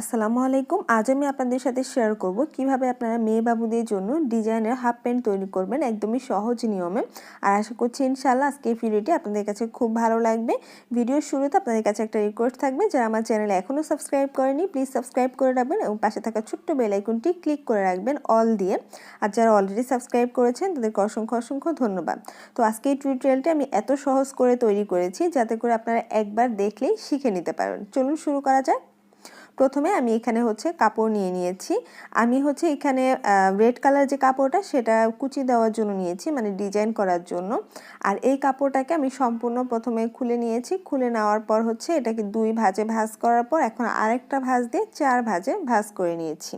আসসালামু আলাইকুম। আজ আমি আপনাদের সাথে শেয়ার করব কীভাবে আপনারা মেয়ে বাবুদের জন্য ডিজাইনের হাফ প্যান্ট তৈরি করবেন একদমই সহজ নিয়মে। আর আশা করছি ইনশাল্লাহ আজকে এই ভিডিওটি আপনাদের কাছে খুব ভালো লাগবে। ভিডিওর শুরুতে আপনাদের কাছে একটা রিকোয়েস্ট থাকবে, যারা আমার চ্যানেলে এখনও সাবস্ক্রাইব করেনি প্লিজ সাবস্ক্রাইব করে রাখবেন এবং পাশে থাকা ছোট্ট বেল আইকনটি ক্লিক করে রাখবেন অল দিয়ে। আর যারা অলরেডি সাবস্ক্রাইব করেছেন, তাদেরকে অসংখ্য অসংখ্য ধন্যবাদ। তো আজকে এই টিউটোরিয়ালটি আমি এত সহজ করে তৈরি করেছি, যাতে করে আপনারা একবার দেখলেই শিখে নিতে পারেন। চলুন শুরু করা যাক। প্রথমে আমি এখানে হচ্ছে কাপড় নিয়ে নিয়েছি। আমি হচ্ছে এখানে রেড কালার যে কাপড়টা সেটা কুচি দেওয়ার জন্য নিয়েছি মানে ডিজাইন করার জন্য। আর এই কাপড়টাকে আমি সম্পূর্ণ প্রথমে খুলে নিয়েছি। খুলে নেওয়ার পর হচ্ছে এটাকে দুই ভাজে ভাজ করার পর এখন আরেকটা ভাজ দিয়ে চার ভাজে ভাজ করে নিয়েছি।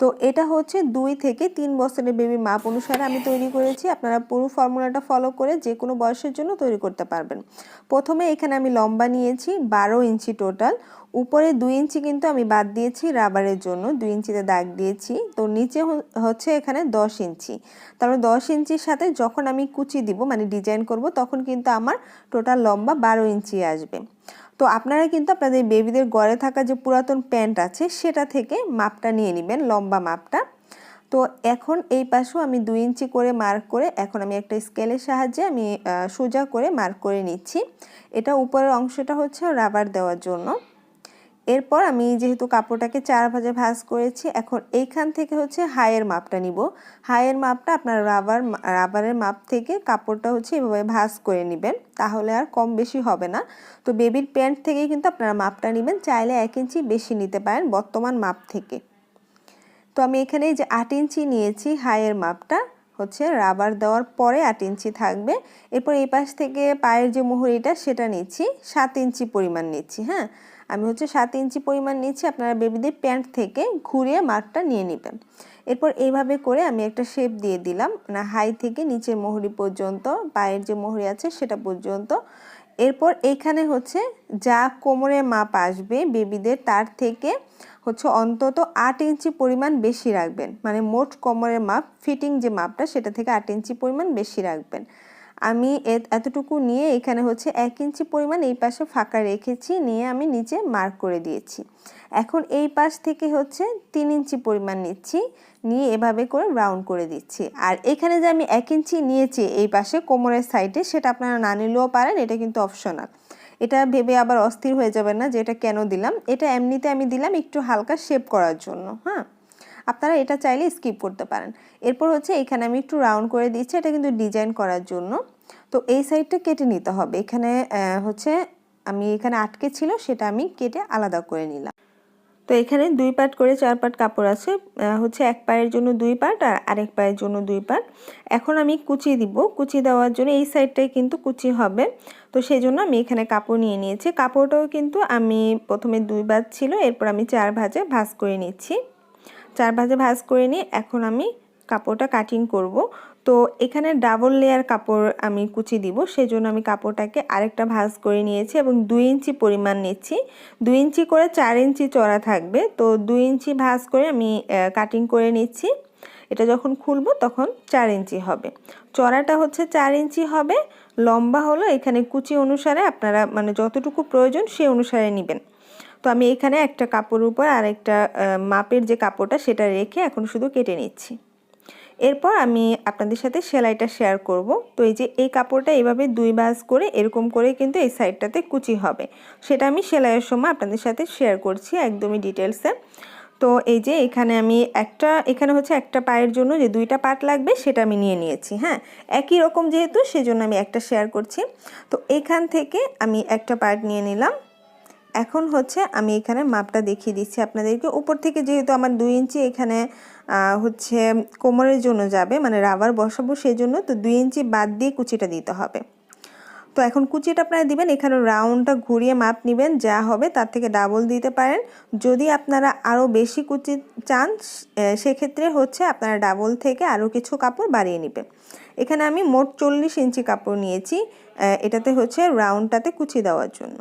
তো এটা হচ্ছে দুই থেকে তিন বছরের বেবি মাপ অনুসারে আমি তৈরি করেছি। আপনারা পুরো ফর্মুলাটা ফলো করে যে কোনো বয়সের জন্য তৈরি করতে পারবেন। প্রথমে এখানে আমি লম্বা নিয়েছি, বারো ইঞ্চি টোটাল উপরে দুই ইঞ্চি কিন্তু আমি বাদ দিয়েছি রাবারের জন্য, দুই ইঞ্চিতে দাগ দিয়েছি। তো নিচে হচ্ছে এখানে দশ ইঞ্চি। তারপরে দশ ইঞ্চির সাথে যখন আমি কুচি দিব মানে ডিজাইন করব, তখন কিন্তু আমার টোটাল লম্বা বারো ইঞ্চি আসবে। তো আপনারা কিন্তু আপনাদের বেবিদের গড়ে থাকা যে পুরাতন প্যান্ট আছে, সেটা থেকে মাপটা নিয়ে নেবেন, লম্বা মাপটা। তো এখন এই পাশেও আমি দুই ইঞ্চি করে মার্ক করে, এখন আমি একটা স্কেলের সাহায্যে আমি সোজা করে মার্ক করে নিচ্ছি। এটা উপরের অংশটা হচ্ছে রাবার দেওয়ার জন্য। এরপর আমি যেহেতু কাপড়টাকে চার ভাজে ভাজ করেছি, এখন এইখান থেকে হচ্ছে হাইয়ের মাপটা নিব। হাইয়ের মাপটা আপনার রাবার রাবারের মাপ থেকে কাপড়টা হচ্ছে এভাবে ভাজ করে নেবেন, তাহলে আর কম বেশি হবে না। তো বেবির প্যান্ট থেকেই কিন্তু আপনারা মাপটা নেবেন, চাইলে এক ইঞ্চি বেশি নিতে পারেন বর্তমান মাপ থেকে। তো আমি এখানে যে আট ইঞ্চি নিয়েছি হাইয়ের মাপটা, হচ্ছে রাবার দেওয়ার পরে আট ইঞ্চি থাকবে। এরপর এই পাশ থেকে পায়ের যে মুহুরিটা সেটা নিচ্ছি, সাত ইঞ্চি পরিমাণ নিচ্ছি হ্যাঁ? আমি হচ্ছে সাত ইঞ্চি পরিমাণ নিচ্ছি, আপনারা বেবিদের প্যান্ট থেকে ঘুরিয়ে মার্কটা নিয়ে নেবেন। এরপর এইভাবে করে আমি একটা শেপ দিয়ে দিলাম না হাই থেকে নিচের মোহরি পর্যন্ত, পায়ের যে মোহরি আছে সেটা পর্যন্ত। এরপর এইখানে হচ্ছে যা কোমরের মাপ আসবে বেবিদের তার থেকে হচ্ছে অন্তত আট ইঞ্চি পরিমাণ বেশি রাখবেন। মানে মোট কোমরের মাপ, ফিটিং যে মাপটা সেটা থেকে আট ইঞ্চি পরিমাণ বেশি রাখবেন। আমি এতটুকু নিয়ে এখানে হচ্ছে এক ইঞ্চি পরিমাণ এই পাশে ফাঁকা রেখেছি, নিয়ে আমি নিচে মার্ক করে দিয়েছি। এখন এই পাশ থেকে হচ্ছে তিন ইঞ্চি পরিমাণ নিচ্ছি, নিয়ে এভাবে করে রাউন্ড করে দিচ্ছি। আর এখানে যে আমি এক ইঞ্চি নিয়েছি এই পাশে কোমরের সাইডে, সেটা আপনারা না নিলেও পারেন, এটা কিন্তু অপশনাল। এটা ভেবে আবার অস্থির হয়ে যাবেন না যে এটা কেন দিলাম। এটা এমনিতে আমি দিলাম একটু হালকা শেপ করার জন্য হ্যাঁ? আপনারা এটা চাইলে স্কিপ করতে পারেন। এরপর হচ্ছে এখানে আমি একটু রাউন্ড করে দিচ্ছি, এটা কিন্তু ডিজাইন করার জন্য। তো এই সাইডটা কেটে নিতে হবে। এখানে হচ্ছে আমি এখানে আটকে ছিল, সেটা আমি কেটে আলাদা করে নিলাম। তো এখানে দুই পার্ট করে চার পার্ট কাপড় আছে হচ্ছে এক পায়ের জন্য দুই পার্ট আর আরেক পায়ের জন্য দুই পার্ট। এখন আমি কুচি দিব। কুচি দেওয়ার জন্য এই সাইডটাই কিন্তু কুচি হবে। তো সেই জন্য আমি এখানে কাপড় নিয়ে নিয়েছি। কাপড়টাও কিন্তু আমি প্রথমে দুই ভাজ ছিল, এরপর আমি চার ভাজে ভাজ করে নিচ্ছি। চার ভাজে ভাজ করে নিয়ে এখন আমি কাপড়টা কাটিং করব। তো এখানে ডাবল লেয়ার কাপড় আমি কুচি দিব সেই জন্য আমি কাপড়টাকে আরেকটা ভাজ করে নিয়েছি এবং দুই ইঞ্চি পরিমাণ নিচ্ছি। দুই ইঞ্চি করে চার ইঞ্চি চড়া থাকবে, তো দুই ইঞ্চি ভাজ করে আমি কাটিং করে নিচ্ছি। এটা যখন খুলবো তখন চার ইঞ্চি হবে। চড়াটা হচ্ছে চার ইঞ্চি হবে, লম্বা হলো এখানে কুচি অনুসারে আপনারা মানে যতটুকু প্রয়োজন সে অনুসারে নেবেন। তো আমি এখানে একটা কাপড়ের উপর আর একটা মাপের যে কাপড়টা সেটা রেখে এখন শুধু কেটে নিচ্ছি। এরপর আমি আপনাদের সাথে সেলাইটা শেয়ার করব। তো এই যে এই কাপড়টা এইভাবে দুই বাজ করে এরকম করে কিন্তু এই সাইডটাতে কুচি হবে। সেটা আমি সেলাইয়ের সময় আপনাদের সাথে শেয়ার করছি একদমই ডিটেলসে তো এই যে এখানে আমি একটা, এখানে হচ্ছে একটা পায়ের জন্য যে দুইটা পার্ট লাগবে সেটা আমি নিয়ে নিয়েছি হ্যাঁ? একই রকম যেহেতু, সেজন্য আমি একটা শেয়ার করছি। তো এখান থেকে আমি একটা পার্ট নিয়ে নিলাম। এখন হচ্ছে আমি এখানে মাপটা দেখিয়ে দিচ্ছি আপনাদেরকে। উপর থেকে যেহেতু আমার দুই ইঞ্চি এখানে হচ্ছে কোমরের জন্য যাবে মানে রাবার বসাবো সেই জন্য তো দুই ইঞ্চি বাদ দিয়ে কুচিটা দিতে হবে। তো এখন কুচিটা আপনারা দিবেন, এখানে রাউন্ডটা ঘুরিয়ে মাপ নেবেন, যা হবে তার থেকে ডাবল দিতে পারেন। যদি আপনারা আরও বেশি কুচি চান সেক্ষেত্রে হচ্ছে আপনারা ডাবল থেকে আরও কিছু কাপড় বাড়িয়ে নেবেন। এখানে আমি মোট চল্লিশ ইঞ্চি কাপড় নিয়েছি এটাতে হচ্ছে রাউন্ডটাতে কুচি দেওয়ার জন্য।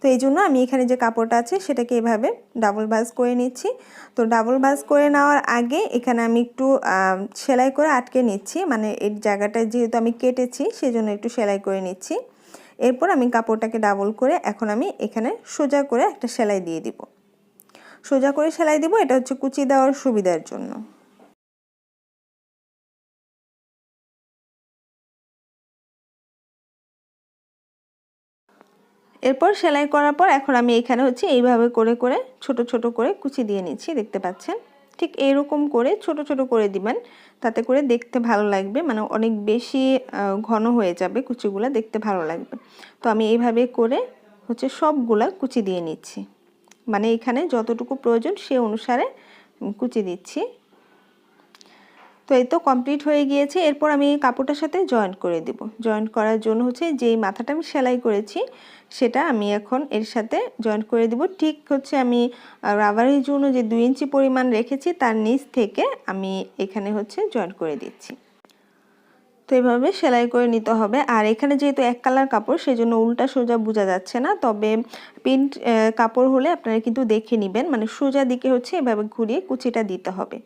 তো এই জন্য আমি এখানে যে কাপড়টা আছে সেটাকে এভাবে ডাবল বাজ করে নিচ্ছি। তো ডাবল বাজ করে নেওয়ার আগে এখানে আমি একটু সেলাই করে আটকে নিচ্ছি। মানে এই জায়গাটা যেহেতু আমি কেটেছি সেজন্য একটু সেলাই করে নিচ্ছি। এরপর আমি কাপড়টাকে ডাবল করে এখন আমি এখানে সোজা করে একটা সেলাই দিয়ে দিব। সোজা করে সেলাই দিব, এটা হচ্ছে কুচি দেওয়ার সুবিধার জন্য। এরপর সেলাই করার পর এখন আমি এখানে হচ্ছে এইভাবে করে করে, ছোট ছোট করে কুচি দিয়ে নিচ্ছি, দেখতে পাচ্ছেন? ঠিক এরকম করে ছোট ছোট করে দিবেন, তাতে করে দেখতে ভালো লাগবে মানে অনেক বেশি ঘন হয়ে যাবে কুচিগুলো, দেখতে ভালো লাগবে। তো আমি এইভাবে করে হচ্ছে সবগুলা কুচি দিয়ে নিচ্ছি। মানে এখানে যতটুকু প্রয়োজন সে অনুসারে কুচি দিচ্ছি। তো এই তো কমপ্লিট হয়ে গিয়েছে, এরপর আমি কাপড়টার সাথে জয়েন্ট করে দেব। জয়েন্ট করার জন্য হচ্ছে যেই মাথাটা আমি সেলাই করেছি সেটা আমি এখন এর সাথে জয়েন্ট করে দিব। ঠিক হচ্ছে আমি রাবারের জন্য যে দুই ইঞ্চি পরিমাণ রেখেছি, তার নিচ থেকে আমি এখানে হচ্ছে জয়েন্ট করে দিচ্ছি। তো এইভাবে সেলাই করে নিতে হবে। আর এখানে যেহেতু এক কালার কাপড় সেই জন্য উল্টা সোজা বোঝা যাচ্ছে না। তবে প্রিন্ট কাপড় হলে আপনারা কিন্তু দেখে নেবেন। মানে সোজা দিকে হচ্ছে এভাবে ঘুরিয়ে কুচিটা দিতে হবে।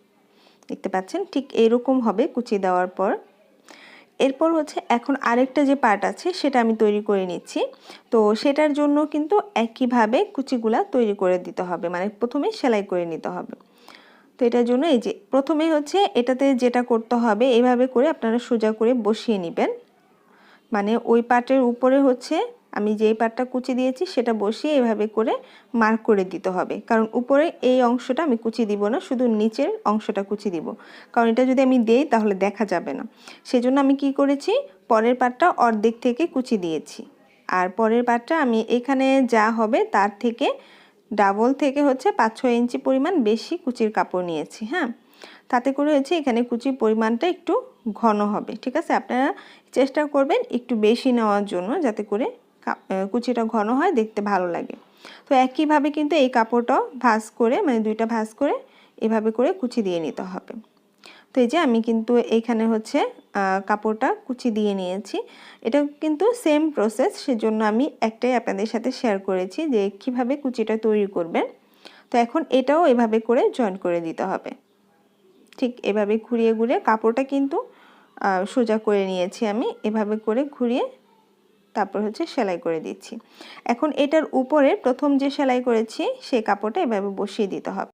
দেখতে পাচ্ছেন? ঠিক এরকম হবে কুচি দেওয়ার পর। এরপর হচ্ছে এখন আরেকটা যে পার্ট আছে সেটা আমি তৈরি করে নিচ্ছি। তো সেটার জন্য কিন্তু একইভাবে কুচিগুলা তৈরি করে দিতে হবে মানে প্রথমে সেলাই করে নিতে হবে। তো এটার জন্য এই যে প্রথমে হচ্ছে এটাতে যেটা করতে হবে, এভাবে করে আপনারা সোজা করে বসিয়ে নেবেন। মানে ওই পার্টের উপরে হচ্ছে আমি যেই পাটটা কুচি দিয়েছি সেটা বসিয়ে এভাবে করে মার্ক করে দিতে হবে। কারণ উপরে এই অংশটা আমি কুচি দিব না, শুধু নিচের অংশটা কুচি দিব। কারণ এটা যদি আমি দেই তাহলে দেখা যাবে না। সেজন্য আমি কি করেছি, পরের পাটটা অর্ধেক থেকে কুচি দিয়েছি। আর পরের পাটটা আমি এখানে যা হবে তার থেকে ডাবল থেকে হচ্ছে পাঁচ ছয় ইঞ্চি পরিমাণ বেশি কুচির কাপড় নিয়েছি হ্যাঁ? তাতে করে হচ্ছে এখানে কুচির পরিমাণটা একটু ঘন হবে, ঠিক আছে? আপনারা চেষ্টা করবেন একটু বেশি নেওয়ার জন্য যাতে করে কুচিটা ঘন হয়, দেখতে ভালো লাগে। তো একইভাবে কিন্তু এই কাপড়টাও ভাজ করে মানে দুইটা ভাঁজ করে এভাবে করে কুচি দিয়ে নিতে হবে। তো এই যে আমি কিন্তু এখানে হচ্ছে কাপড়টা কুচি দিয়ে নিয়েছি। এটা কিন্তু সেম প্রসেস সেজন্য আমি একটাই আপনাদের সাথে শেয়ার করেছি যে কীভাবে কুচিটা তৈরি করবেন। তো এখন এটাও এভাবে করে জয়েন করে দিতে হবে। ঠিক এভাবে ঘুরিয়ে ঘুরিয়ে কাপড়টা কিন্তু সোজা করে নিয়েছি আমি। এভাবে করে ঘুরিয়ে তারপর হচ্ছে সেলাই করে দিচ্ছি। এখন এটার উপরে প্রথম যে সেলাই করেছি সেই কাপড়টা এভাবে বসিয়ে দিতে হবে।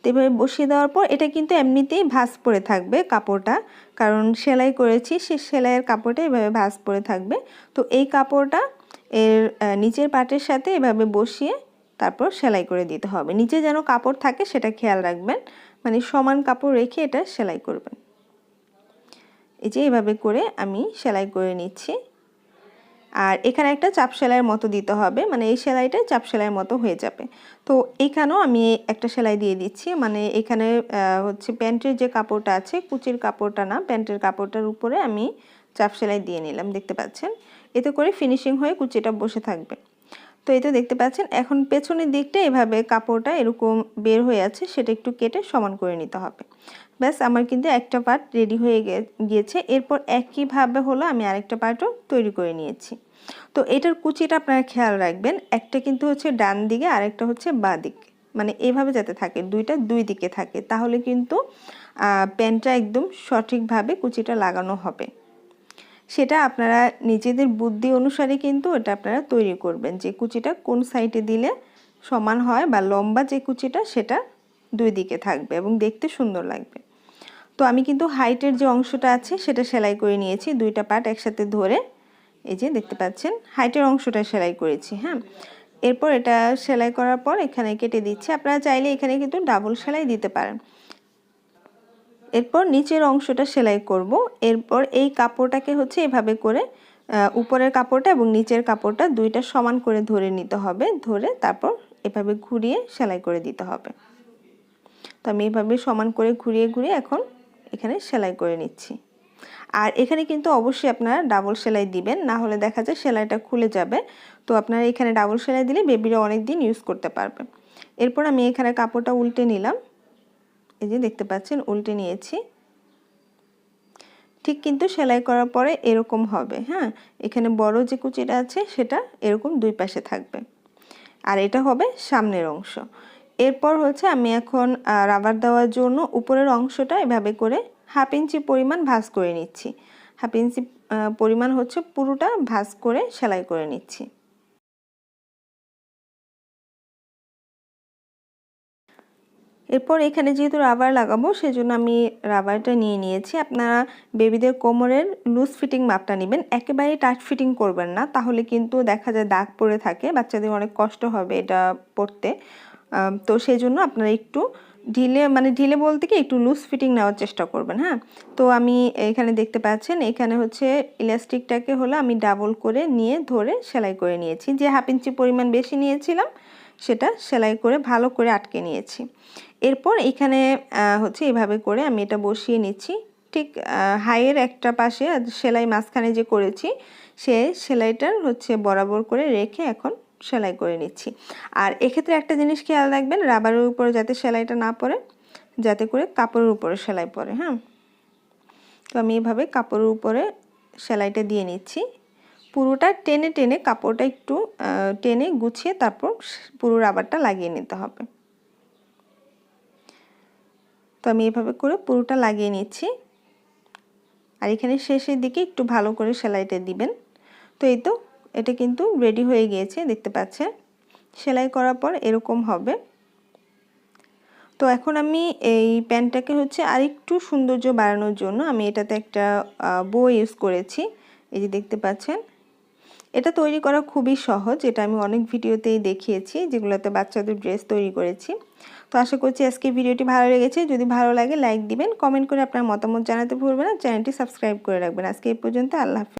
তো এভাবে বসিয়ে দেওয়ার পর এটা কিন্তু এমনিতেই ভাঁজ পড়ে থাকবে কাপড়টা, কারণ সেলাই করেছি, সে সেলাইয়ের কাপড়টা এভাবে ভাঁজ পড়ে থাকবে। তো এই কাপড়টা এর নিচের পাটের সাথে এভাবে বসিয়ে তারপর সেলাই করে দিতে হবে। নিচে যেন কাপড় থাকে সেটা খেয়াল রাখবেন মানে সমান কাপড় রেখে এটা সেলাই করবেন। এই যে এভাবে করে আমি সেলাই করে নিচ্ছি। আর এখানে একটা চাপ সেলাইয়ের মতো দিতে হবে মানে এই সেলাইটা চাপ সেলাইয়ের মতো হয়ে যাবে। তো এখানেও আমি একটা সেলাই দিয়ে দিচ্ছি মানে এখানে হচ্ছে প্যান্টের যে কাপড়টা আছে, কুচির কাপড়টা না, প্যান্টের কাপড়টার উপরে আমি চাপ সেলাই দিয়ে নিলাম, দেখতে পাচ্ছেন? এতে করে ফিনিশিং হয়ে কুচিটা বসে থাকবে। তো এই তো দেখতে পাচ্ছেন, এখন পেছনের দিকটা এভাবে কাপড়টা এরকম বের হয়ে আছে, সেটা একটু কেটে সমান করে নিতে হবে। ব্যাস, আমার কিন্তু একটা পার্ট রেডি হয়ে গিয়েছে। এরপর একইভাবে হলো আমি আরেকটা পার্টও তৈরি করে নিয়েছি। তো এটার কুচিটা আপনারা খেয়াল রাখবেন, একটা কিন্তু হচ্ছে ডান দিকে, আরেকটা হচ্ছে বাঁ দিকে। মানে এভাবে যাতে থাকে, দুইটা দুই দিকে থাকে, তাহলে কিন্তু প্যান্টটা একদম সঠিকভাবে কুচিটা লাগানো হবে। সেটা আপনারা নিজেদের বুদ্ধি অনুসারে কিন্তু এটা আপনারা তৈরি করবেন, যে কুচিটা কোন সাইডে দিলে সমান হয় বা লম্বা যে কুচিটা, সেটা দুই দিকে থাকবে এবং দেখতে সুন্দর লাগবে। তো আমি কিন্তু হাইটের যে অংশটা আছে, সেটা সেলাই করে নিয়েছি। দুইটা পার্ট একসাথে ধরে, এই যে দেখতে পাচ্ছেন হাইটের অংশটা সেলাই করেছি হ্যাঁ। এরপর এটা সেলাই করার পর এখানে কেটে দিচ্ছি। আপনারা চাইলে এখানে কিন্তু ডাবল সেলাই দিতে পারেন। এরপর নিচের অংশটা সেলাই করব। এরপর এই কাপড়টাকে হচ্ছে এভাবে করে উপরের কাপড়টা এবং নিচের কাপড়টা দুইটা সমান করে ধরে নিতে হবে। ধরে তারপর এভাবে ঘুরিয়ে সেলাই করে দিতে হবে। তো আমি এভাবে সমান করে ঘুরিয়ে ঘুরিয়ে এখন এখানে সেলাই করে নিচ্ছি। আর এখানে কিন্তু অবশ্যই আপনারা ডাবল সেলাই দিবেন, না হলে দেখা যায় সেলাইটা খুলে যাবে। তো আপনারা এখানে ডাবল সেলাই দিলে বেবিরা অনেক দিন ইউজ করতে পারবে। এরপর আমি এখানে কাপড়টা উল্টে নিলাম। এই যে দেখতে পাচ্ছেন, উল্টে নিয়েছি। ঠিক কিন্তু সেলাই করার পরে এরকম হবে হ্যাঁ? এখানে বড় যে কুচিটা আছে, সেটা এরকম দুই পাশে থাকবে। আর এটা হবে সামনের অংশ। এরপর হচ্ছে আমি এখন রাবার দেওয়ার জন্য উপরের অংশটা এভাবে করে হাফ ইঞ্চি পরিমাণ ভাঁজ করে নিচ্ছি। হাফ ইঞ্চি পরিমাণ হচ্ছে পুরোটা ভাঁজ করে সেলাই করে নিচ্ছি। এরপর এখানে যেহেতু রাবার লাগাবো, সেজন্য আমি রাবারটা নিয়ে নিয়েছি। আপনারা বেবিদের কোমরের লুজ ফিটিং মাপটা নেবেন। একেবারে টাইট ফিটিং করবেন না, তাহলে কিন্তু দেখা যায় দাগ পড়ে থাকে। বাচ্চাদের অনেক কষ্ট হবে এটা পড়তে। তো সেই জন্য আপনারা একটু ঢিলে মানে ঢিলে বলতে কি একটু লুজ ফিটিং নেওয়ার চেষ্টা করবেন হ্যাঁ? তো আমি এখানে দেখতে পাচ্ছেন, এখানে হচ্ছে ইলাস্টিকটাকে হলো আমি ডাবল করে নিয়ে ধরে সেলাই করে নিয়েছি। যে হাফ ইঞ্চি পরিমাণ বেশি নিয়েছিলাম, সেটা সেলাই করে ভালো করে আটকে নিয়েছি। এরপর এখানে হচ্ছে এভাবে করে আমি এটা বসিয়ে নিচ্ছি। ঠিক হাইয়ের একটা পাশে, সেলাই মাঝখানে যে করেছি, সে সেলাইটার হচ্ছে বরাবর করে রেখে এখন সেলাই করে নিচ্ছি। আর এক্ষেত্রে একটা জিনিস খেয়াল রাখবেন, রাবারের উপরে যাতে সেলাইটা না পড়ে, যাতে করে কাপড়ের উপরে সেলাই পড়ে হ্যাঁ? তো আমি এভাবে কাপড়ের উপরে সেলাইটা দিয়ে নিচ্ছি। পুরোটা টেনে টেনে কাপড়টা একটু টেনে গুছিয়ে তারপর পুরো রাবারটা লাগিয়ে নিতে হবে। তো আমি এভাবে করে পুরোটা লাগিয়ে নিচ্ছি। আর এখানে শেষের দিকে একটু ভালো করে সেলাইটা দিবেন। তো এই তো এটা কিন্তু রেডি হয়ে গিয়েছে, দেখতে পাচ্ছেন। সেলাই করার পর এরকম হবে। তো এখন আমি এই প্যান্টটাকে হচ্ছে আরেকটু সৌন্দর্য বাড়ানোর জন্য আমি এটাতে একটা বো ইউজ করেছি। এই যে দেখতে পাচ্ছেন। এটা তৈরি করা খুবই সহজ, এটা আমি অনেক ভিডিওতেই দেখিয়েছি, যেগুলোতে বাচ্চাদের ড্রেস তৈরি করেছি। তো আশা করছি আজকে ভিডিওটি ভালো লেগেছে। যদি ভালো লাগে লাইক দিবেন কমেন্ট করে আপনার মতামত জানাতে ভুলবেন না। চ্যানেলটি সাবস্ক্রাইব করে রাখবেন। আজকে এই পর্যন্ত, আল্লাহ